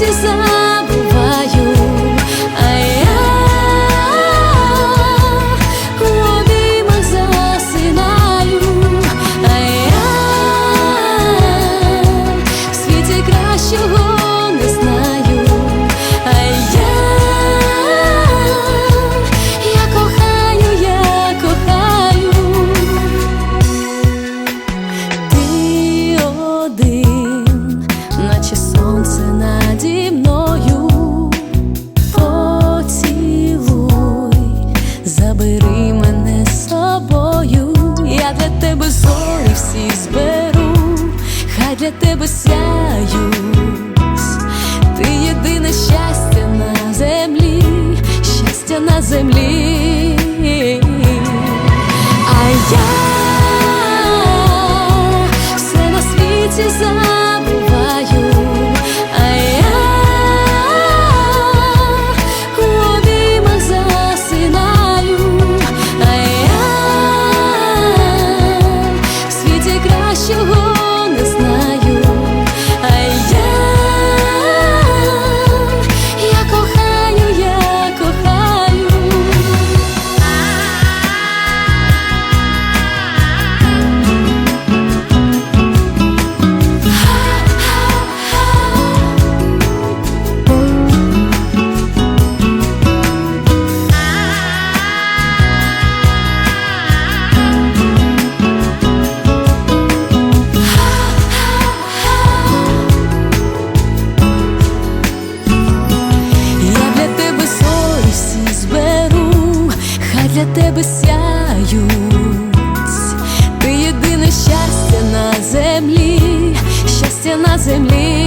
precisa забери мене з собою, я для тебе зорі всі зберу, хай для тебе сяють, ти єдине щастя на землі, щастя на землі. для тебе сяють, ти єдине щастя на землі, щастя на землі.